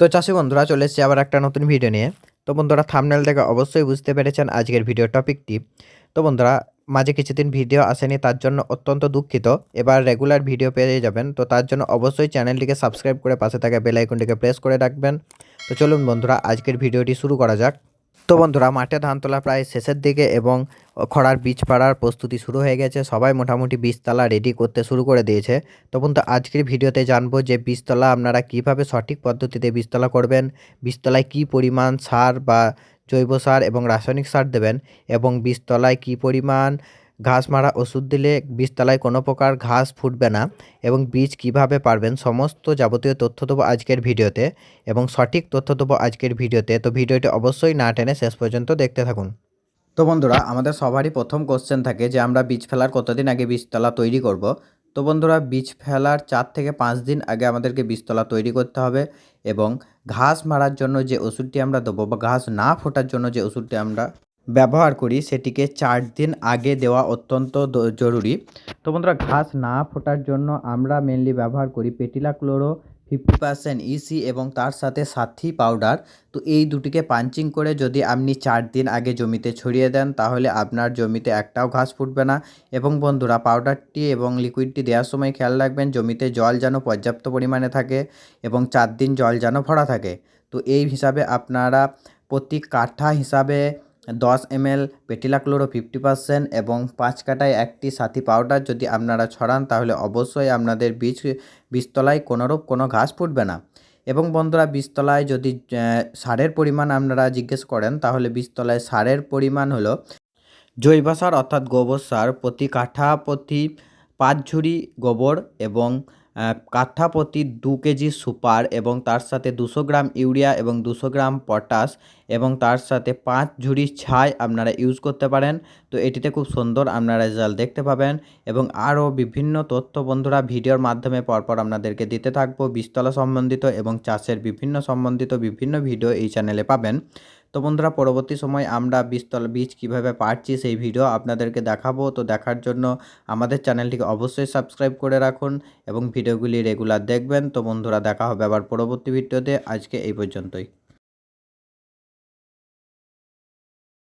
তো চাষি বন্ধুরা, চলে এসেছি আবার একটা নতুন ভিডিও নিয়ে। তো বন্ধুরা থামনেল দেখে অবশ্যই বুঝতে পেরেছেন আজকের ভিডিও টপিকটি তো বন্ধুরা, মাঝে কিছুদিন ভিডিও আসেনি, তার জন্য অত্যন্ত দুঃখিত। এবার রেগুলার ভিডিও পেয়ে যাবেন, তো তার জন্য অবশ্যই চ্যানেলটিকে সাবস্ক্রাইব করে পাশে থাকা বেল আইকনটিকে প্রেস করে রাখবেন। তো চলুন বন্ধুরা, আজকের ভিডিওটি শুরু করা যাক। তো বন্ধুরা, মাঠে ধান তোলা প্রায় শেষের দিকে এবং খড়ার বীজ পাড়ার প্রস্তুতি শুরু হয়ে গেছে। সবাই মোটামুটি বীজতলা রেডি করতে শুরু করে দিয়েছে। তো বন্ধু, আজকের ভিডিওতে জানব যে বীজতলা আপনারা কীভাবে সঠিক পদ্ধতিতে বীজতলা করবেন বীজতলায় কি পরিমাণ সার বা জৈব সার এবং রাসায়নিক সার দেবেন এবং বীজতলায় কি পরিমাণ ঘাস মারা ওষুধ দিলে বীজতলায় কোনো প্রকার ঘাস ফুটবে না এবং বীজ কীভাবে পারবেন সমস্ত যাবতীয় তথ্য দেবো আজকের ভিডিওতে এবং সঠিক তথ্য দেবো আজকের ভিডিওতে। তো ভিডিওটি অবশ্যই না টেনে শেষ পর্যন্ত দেখতে থাকুন। তো বন্ধুরা, আমাদের সবারই প্রথম কোশ্চেন থাকে যে আমরা বীজ ফেলার কতদিন আগে বীজতলা তৈরি করব? তো বন্ধুরা, বীজ ফেলার চার থেকে পাঁচ দিন আগে আমাদেরকে বীজতলা তৈরি করতে হবে এবং ঘাস মারার জন্য যে ওষুধটি আমরা দেবো বা ঘাস না ফোটার জন্য যে ওষুধটি আমরা ব্যবহার করি, সেটিকে চার দিন আগে দেওয়া অত্যন্ত জরুরি। তো বন্ধুরা, ঘাস না ফোটার জন্য আমরা মেনলি ব্যবহার করি পেটিলা ক্লোরো ফিফটি পার্সেন্ট ইসি এবং তার সাথে সাথী পাউডার তো এই দুটিকে পাঞ্চিং করে যদি আপনি চার দিন আগে জমিতে ছড়িয়ে দেন, তাহলে আপনার জমিতে একটাও ঘাস ফুটবে না। এবং বন্ধুরা পাউডারটি এবং লিকুইডটি দেওয়ার সময় খেয়াল রাখবেন, জমিতে জল যেন পর্যাপ্ত পরিমাণে থাকে এবং চার দিন জল যেন ভরা থাকে। তো এই হিসাবে আপনারা প্রতি কাঠা হিসাবে দশ এমএল পেটিলা ক্লোরো ফিফটি পার্সেন্ট এবং পাঁচ কাটায় একটি সাথী পাউডার যদি আপনারা ছড়ান, তাহলে অবশ্যই আপনাদের বীজ, বীজতলায় কোনোরূপ কোনো ঘাস ফুটবে না। এবং বন্ধুরা, বীজতলায় যদি সারের পরিমাণ আপনারা জিজ্ঞেস করেন, তাহলে বীজতলায় সারের পরিমাণ হলো জৈব সার অর্থাৎ গোবর সার প্রতি কাঠা প্রতি পাঁচ ঝুড়ি গোবর এবং আহ, কাঠা প্রতি দু কেজি সুপার এবং তার সাথে দুশো গ্রাম ইউরিয়া এবং দুশো গ্রাম পটাশ এবং তার সাথে পাঁচ ঝুড়ি ছাই আপনারা ইউজ করতে পারেন। তো এটিতে খুব সুন্দর আপনারা রেজাল্ট দেখতে পাবেন এবং আরও বিভিন্ন তথ্য বন্ধুরা ভিডিওর মাধ্যমে পরপর আপনাদেরকে দিতে থাকব। বীজতলা সম্বন্ধিত এবং চাষের বিভিন্ন সম্বন্ধিত বিভিন্ন ভিডিও এই চ্যানেলে পাবেন। তো বন্ধুরা, পরবর্তী সময় আমরা বিস্তল বীজ কীভাবে পাচ্ছি সেই ভিডিও আপনাদেরকে দেখাবো। তো দেখার জন্য আমাদের চ্যানেলটিকে অবশ্যই সাবস্ক্রাইব করে রাখুন এবং ভিডিওগুলি রেগুলার দেখবেন। তো বন্ধুরা, দেখা হবে আবার পরবর্তী ভিডিওতে। আজকে এই পর্যন্তই।